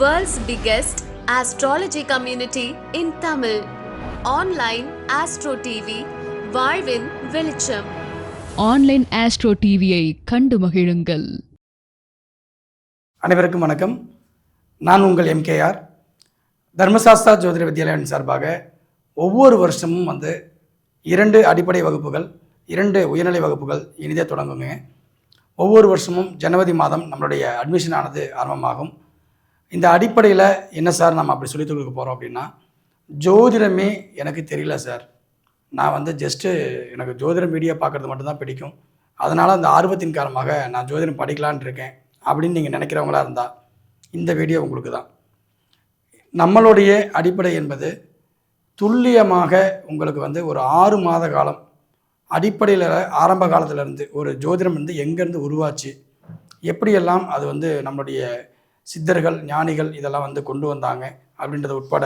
World's biggest astrology community in Tamil. Online Astro TV, வாழ்வின் வெளிச்சம். Online astro டிவியை கண்டு மகிழுங்கள். அனைவருக்கும் வணக்கம். நான் உங்கள் எம்கேஆர் தர்மசாஸ்திரா ஜோதிட வித்யாலயம் சார்பாக ஒவ்வொரு வருஷமும் வந்து இரண்டு அடிப்படை வகுப்புகள் இரண்டு உயர்நிலை வகுப்புகள் இனிதே தொடங்குங்க. ஒவ்வொரு வருஷமும் ஜனவரி மாதம் நம்மளுடைய அட்மிஷன் ஆனது ஆரம்பமாகும். இந்த அடிப்படையில் என்ன சார் நம்ம அப்படி சொல்லித் கொடுக்க போகிறோம் அப்படின்னா ஜோதிடமே எனக்கு தெரியல சார். நான் வந்து ஜஸ்ட்டு எனக்கு ஜோதிடம் வீடியோ பார்க்குறது மட்டும்தான் பிடிக்கும். அதனால் அந்த ஆர்வத்தின் காரணமாக நான் ஜோதிடம் படிக்கலான் இருக்கேன் அப்படின்னு நீங்கள் நினைக்கிறவங்களா இருந்தால் இந்த வீடியோ உங்களுக்கு தான். நம்மளுடைய அடிப்படை என்பது துல்லியமாக உங்களுக்கு வந்து ஒரு ஆறு மாத காலம் அடிப்படையில் ஆரம்ப காலத்திலேருந்து ஒரு ஜோதிடம் வந்து எங்கேருந்து உருவாச்சு எப்படியெல்லாம் அது வந்து நம்மளுடைய சித்தர்கள் ஞானிகள் இதெல்லாம் வந்து கொண்டு வந்தாங்க அப்படின்றது உட்பட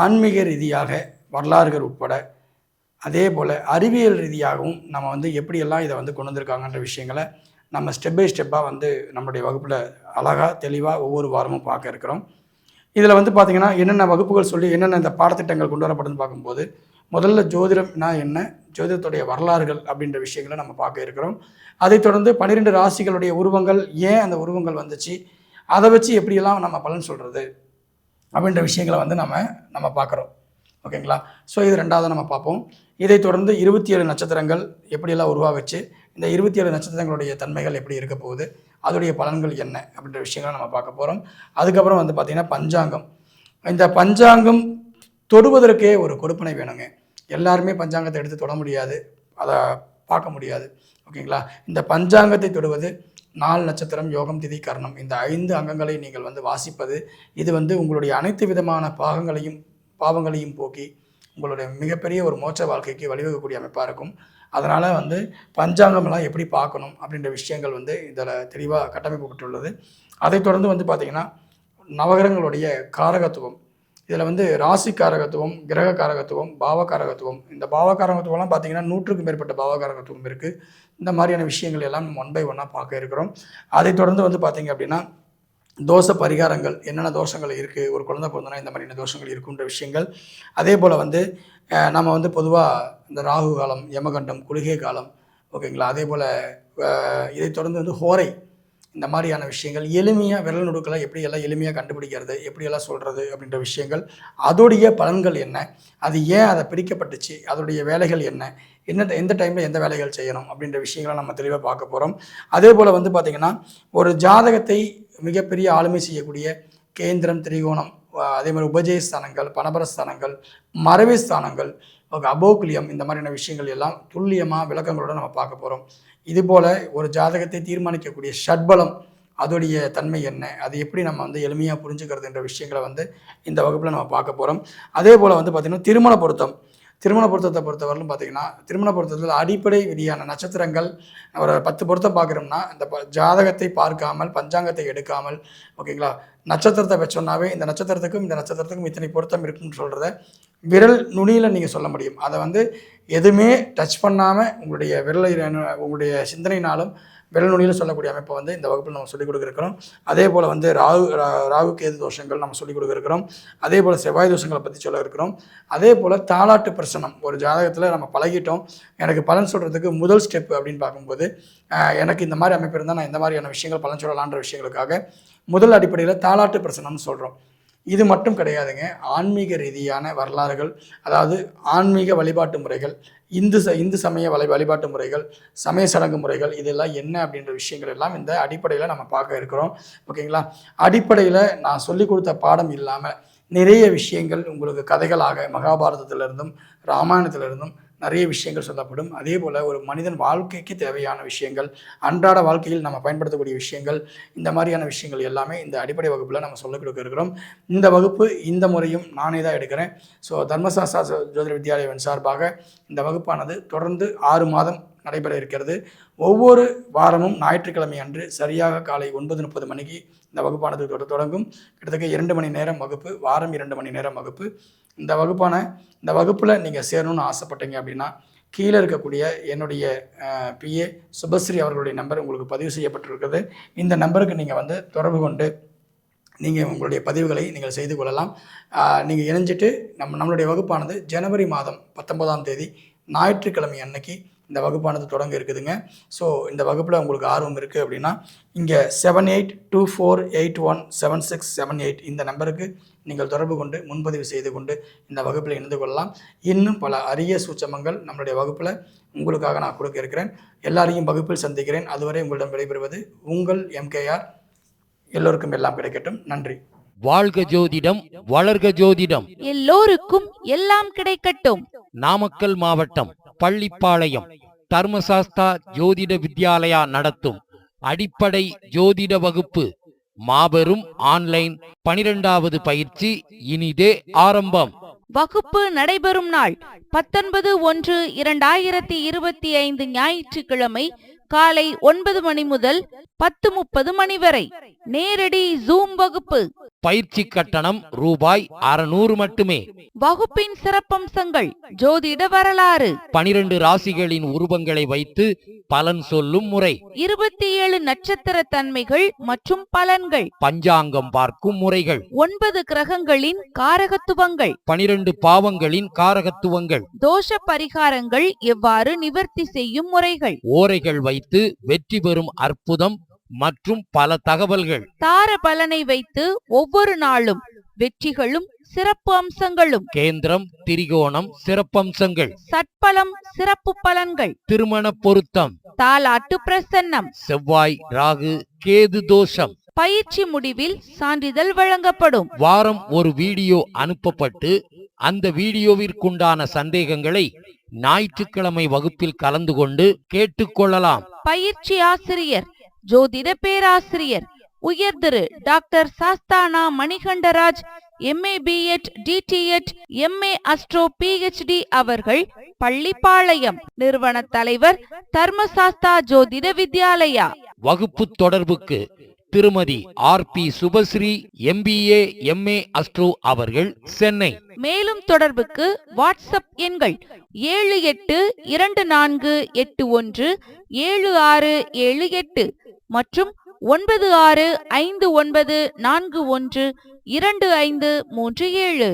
ஆன்மீக ரீதியாக வரலாறுகள் உட்பட அதே போல் அறிவியல் ரீதியாகவும் நம்ம வந்து எப்படியெல்லாம் இதை வந்து கொண்டு வந்திருக்காங்கன்ற விஷயங்களை நம்ம ஸ்டெப் பை ஸ்டெப்பாக வந்து நம்மளுடைய வகுப்பில் அழகாக தெளிவாக ஒவ்வொரு வாரமும் பார்க்க இருக்கிறோம். இதில் வந்து பார்த்திங்கன்னா என்னென்ன வகுப்புகள் சொல்லி என்னென்ன இந்த பாடத்திட்டங்கள் கொண்டு வரப்படுதுன்னு பார்க்கும்போது முதல்ல ஜோதிடம்னா என்ன ஜோதிடத்துடைய வரலாறுகள் அப்படின்ற விஷயங்களை நம்ம பார்க்க இருக்கிறோம். அதைத் தொடர்ந்து பன்னிரெண்டு ராசிகளுடைய உருவங்கள் ஏன் அந்த உருவங்கள் வந்துச்சு அதை வச்சு எப்படியெல்லாம் நம்ம பலன் சொல்கிறது அப்படின்ற விஷயங்களை வந்து நம்ம நம்ம பார்க்குறோம். ஓகேங்களா? ஸோ இது ரெண்டாவது நம்ம பார்ப்போம். இதை தொடர்ந்து இருபத்தி ஏழு நட்சத்திரங்கள் எப்படியெல்லாம் உருவாகுச்சு இந்த இருபத்தி ஏழு நட்சத்திரங்களுடைய தன்மைகள் எப்படி இருக்க போகுது அதோடைய பலன்கள் என்ன அப்படின்ற விஷயங்களை நம்ம பார்க்க போகிறோம் அதுக்கப்புறம் வந்து பார்த்திங்கன்னா பஞ்சாங்கம். இந்த பஞ்சாங்கம் தொடுவதற்கே ஒரு கொடுப்பனை வேணுங்க. எல்லாருமே பஞ்சாங்கத்தை எடுத்து தொட முடியாது. அதை பார்க்க முடியாது. ஓகேங்களா? இந்த பஞ்சாங்கத்தை தொடுவது நாலு நட்சத்திரம் யோகம் திதி கர்ணம். இந்த ஐந்து அங்கங்களை நீங்கள் வந்து வாசிப்பது இது வந்து உங்களுடைய அனைத்து விதமான பாகங்களையும் பாவங்களையும் போக்கி உங்களுடைய மிகப்பெரிய ஒரு மோட்ச வாழ்க்கைக்கு வழிவகுக்கக்கூடிய அமைப்பாக இருக்கும். அதனால் வந்து பஞ்சாங்கம்லாம் எப்படி பார்க்கணும் அப்படின்ற விஷயங்கள் வந்து இதில் தெளிவாக கட்டமைக்கப்பட்டுள்ளது. அதைத் தொடர்ந்து வந்து பார்த்திங்கன்னா நவகிரகங்களுடைய காரகத்துவம் இதில் வந்து ராசி காரகத்துவம் கிரக காரகத்துவம் பாவ காரகத்துவம் இந்த பாவ காரகத்துவம்லாம் பார்த்தீங்கன்னா நூற்றுக்கும் மேற்பட்ட பாவகாரகத்துவம் இருக்குது இந்த மாதிரியான விஷயங்கள் எல்லாம் ஒன் பை ஒன்னாக பார்க்க இருக்கிறோம். அதைத் தொடர்ந்து வந்து பார்த்தீங்க அப்படின்னா தோஷ பரிகாரங்கள் என்னென்ன தோஷங்கள் இருக்குது ஒரு குழந்தை பிறந்தனா இந்த மாதிரியான தோஷங்கள் இருக்குன்ற விஷயங்கள். அதே போல் வந்து நம்ம வந்து பொதுவாக இந்த ராகு காலம் யமகண்டம் குளிகை காலம் ஓகேங்களா? அதே போல் இதை தொடர்ந்து வந்து ஹோரை இந்த மாதிரியான விஷயங்கள் எளிமையாக விரல் நுடுக்களை எப்படியெல்லாம் எளிமையாக கண்டுபிடிக்கிறது எப்படியெல்லாம் சொல்கிறது அப்படின்ற விஷயங்கள் அதோடைய பலன்கள் என்ன அது ஏன் அதை பிரிக்கப்பட்டுச்சு அதோடைய வேலைகள் என்ன என்ன எந்த டைமில் எந்த வேலைகள் செய்யணும் அப்படின்ற விஷயங்களை நம்ம தெளிவாக பார்க்க போகிறோம் அதே போல் வந்து பார்த்திங்கன்னா ஒரு ஜாதகத்தை மிகப்பெரிய ஆளுமை செய்யக்கூடிய கேந்திரம் திரிகோணம் அதே மாதிரி உபஜய ஸ்தானங்கள் பணபர ஸ்தானங்கள் மறைவு ஸ்தானங்கள் அபோகுலியம் இந்த மாதிரியான விஷயங்கள் எல்லாம் துல்லியமாக விளக்கங்களோட நம்ம பார்க்க போகிறோம் இதுபோல் ஒரு ஜாதகத்தை தீர்மானிக்கக்கூடிய ஷட்பலம் அதோடைய தன்மை என்ன? அது எப்படி நம்ம வந்து எளிமையாக புரிஞ்சுக்கிறதுன்ற விஷயங்களை வந்து இந்த வகுப்பில் நம்ம பார்க்க போகிறோம் அதே போல் வந்து பார்த்திங்கன்னா திருமண பொருத்தம். திருமண பொருத்தத்தை பொறுத்தவரையிலும் பார்த்தீங்கன்னா திருமண பொருத்தத்தில் அடிப்படை விதியான நட்சத்திரங்கள் ஒரு பத்து பொருத்தம் பார்க்குறோம்னா இந்த ஜாதகத்தை பார்க்காமல் பஞ்சாங்கத்தை எடுக்காமல் ஓகேங்களா? நட்சத்திரத்தை வச்சோன்னாவே இந்த நட்சத்திரத்துக்கும் இந்த நட்சத்திரத்துக்கும் இத்தனை பொருத்தம் இருக்குன்னு சொல்கிறத விரல் நுனியில் நீங்கள் சொல்ல முடியும். அதை வந்து எதுவுமே டச் பண்ணாமல் உங்களுடைய விரலை உங்களுடைய சிந்தனையினாலும் விரல் நுனியில் சொல்லக்கூடிய அமைப்பை வந்து இந்த வகுப்பில் நம்ம சொல்லிக் கொடுக்குறோம். அதே போல் வந்து ராகு ரா- ராகு கேது தோஷங்கள் நம்ம சொல்லிக் கொடுக்குறோம். அதே போல் செவ்வாய் தோஷங்களை பற்றி சொல்ல இருக்கிறோம். அதே போல் தாலாட்டு பிரசனம் ஒரு ஜாதகத்தில் நம்ம பழகிட்டோம். எனக்கு பலன் சொல்கிறதுக்கு முதல் ஸ்டெப் அப்படின்னு பார்க்கும்போது எனக்கு இந்த மாதிரி அமைப்பு இருந்தால் நான் இந்த மாதிரியான விஷயங்கள் பலன் சொல்லலான்ற விஷயங்களுக்காக முதல் அடிப்படையில் தாலாட்டு பிரசனம்னு சொல்கிறோம் இது மட்டும் கிடையாதுங்க. ஆன்மீக ரீதியான வரலாறுகள் அதாவது ஆன்மீக வழிபாட்டு முறைகள் இந்து ச இந்து சமய வழி வழிபாட்டு முறைகள் சமய சடங்கு முறைகள் இதெல்லாம் என்ன அப்படின்ற விஷயங்கள் எல்லாம் இந்த அடிப்படையில் நம்ம பார்க்க இருக்கிறோம். ஓகேங்களா? அடிப்படையில் நான் சொல்லிக் கொடுத்த பாடம் இல்லாமல் நிறைய விஷயங்கள் உங்களுக்கு கதைகளாக மகாபாரதத்திலிருந்தும் ராமாயணத்திலிருந்தும் நிறைய விஷயங்கள் சொல்லப்படும். அதே போல் ஒரு மனிதன் வாழ்க்கைக்கு தேவையான விஷயங்கள் அன்றாட வாழ்க்கையில் நம்ம பயன்படுத்தக்கூடிய விஷயங்கள் இந்த மாதிரியான விஷயங்கள் எல்லாமே இந்த அடிப்படை வகுப்பில் நம்ம சொல்லிக் கொடுக்க இருக்கிறோம். இந்த வகுப்பு இந்த முறையும் நானே தான் எடுக்கிறேன். ஸோ தர்மசாஸ்திரா ஜோ- ஜோதிட வித்யாலயம் சார்பாக இந்த வகுப்பானது தொடர்ந்து ஆறு மாதம் நடைபெற இருக்கிறது. ஒவ்வொரு வாரமும் ஞாயிற்றுக்கிழமை அன்று சரியாக காலை ஒன்பது முப்பது மணிக்கு இந்த வகுப்பானது தொடங்கும். கிட்டத்தட்ட இரண்டு மணி நேரம் வகுப்பு வாரம் இரண்டு மணி நேரம் வகுப்பு. இந்த வகுப்பான இந்த வகுப்பில் நீங்கள் சேரணும்னு ஆசைப்பட்டீங்க அப்படின்னா கீழே இருக்கக்கூடிய என்னுடைய பிஏ சுபஸ்ரீ அவர்களுடைய நம்பர் உங்களுக்கு பதிவு செய்யப்பட்டிருக்கிறது. இந்த நம்பருக்கு நீங்கள் வந்து தொடர்பு கொண்டு நீங்கள் உங்களுடைய பதிவுகளை நீங்கள் செய்து கொள்ளலாம். நீங்கள் இணைஞ்சிட்டு நம்ம நம்மளுடைய வகுப்பானது ஜனவரி மாதம் பத்தொன்பதாம் தேதி ஞாயிற்றுக்கிழமை அன்னைக்கு இந்த வகுப்பானது தொடங்க இருக்குதுங்க. ஸோ இந்த வகுப்பில் உங்களுக்கு ஆர்வம் இருக்குது அப்படின்னா இங்கே seven eight two four eight one seven six seven eight இந்த நம்பருக்கு நீங்கள் தொடர்பு கொண்டு முன்பதிவு செய்து கொண்டு இந்த வகுப்பில் இணைந்து கொள்ளலாம். இன்னும் பல அரிய சூச்சமங்கள் நம்மளுடைய வகுப்பில் உங்களுக்காக நான் கொடுக்க இருக்கிறேன். எல்லாரையும் வகுப்பில் சந்திக்கிறேன். அதுவரை உங்களிடம் விடைபெறுவது உங்கள் எம்கேஆர் எல்லோருக்கும் எல்லாம் கிடைக்கட்டும். நன்றி. வாழ்க ஜோதிடம் வளர்க ஜோதிடம். எல்லோருக்கும் எல்லாம் கிடைக்கட்டும். நாமக்கல் மாவட்டம். பள்ளிப்பாளையம் தர்மசாஸ்தா ஜோதிட வித்யாலயா நடத்தும் அடிப்படை ஜோதிட வகுப்பு. மாபெரும் ஆன்லைன் பனிரெண்டாவது பயிற்சி இனிதே ஆரம்பம். வகுப்பு நடைபெறும் நாள் பத்தொன்பது ஒன்று இரண்டாயிரத்தி இருபத்தி ஐந்து ஞாயிற்றுக்கிழமை காலை ஒன்பது மணி முதல் பத்து முப்பது மணி வரை. நேரடி ஜூம் வகுப்பு. பயிற்சி கட்டணம் ரூபாய் அறுநூறு மட்டுமே. வகுப்பின் சிறப்பம்சங்கள் ஜோதிட வரலாறு. பனிரெண்டு ராசிகளின் உருவங்களை வைத்து பலன் சொல்லும் முறை. இருபத்தி ஏழு நட்சத்திர தன்மைகள் மற்றும் பலன்கள். பஞ்சாங்கம் பார்க்கும் முறைகள். ஒன்பது கிரகங்களின் காரகத்துவங்கள். பனிரெண்டு பாவங்களின் காரகத்துவங்கள். தோஷ பரிகாரங்கள் எவ்வாறு நிவர்த்தி செய்யும் முறைகள். ஓரைகள் வைத்து வெற்றி பெறும் அற்புதம் மற்றும் பல தகவல்கள். தார பலனை வைத்து ஒவ்வொரு நாளும் வெற்றிகளும் சிறப்பு அம்சங்களும். கேந்திரம் திரிகோணம் சிறப்பம்சங்கள் சட்பலம் சிறப்பு பலன்கள். திருமண பொருத்தம். தாலாட்டு பிரசன்னம். செவ்வாய் ராகு கேது தோஷம். பயிற்சி முடிவில் சான்றிதழ் வழங்கப்படும். வாரம் ஒரு வீடியோ அனுப்பப்பட்டு அந்த வீடியோவிற்குண்டான சந்தேகங்களை ஞாயிற்றுக்கிழமை வகுப்பில் கலந்து கொண்டு கேட்டுக்கொள்ளலாம் பயிற்சி ஆசிரியர் ஜோதிட பேராசிரியர் உயர் திரு doctor Sasthana Manikandaraj MA BEd DTEd MA astro PhD அவர்கள் பள்ளிப்பாளையம் நிறுவன தலைவர் தர்மசாஸ்தா ஜோதிட வித்யாலயா. வகுப்பு தொடர்புக்கு திருமதி R P Subhashree MBA MA astro அவர்கள் சென்னை. மேலும் தொடர்புக்கு வாட்ஸ்அப் எண்கள் ஏழு எட்டு இரண்டு நான்கு எட்டு ஒன்று ஏழு ஆறு ஏழு எட்டு மற்றும் ஒன்பது ஆறு ஐந்து ஒன்பது நான்கு ஒன்று இரண்டு ஐந்து மூன்று ஏழு.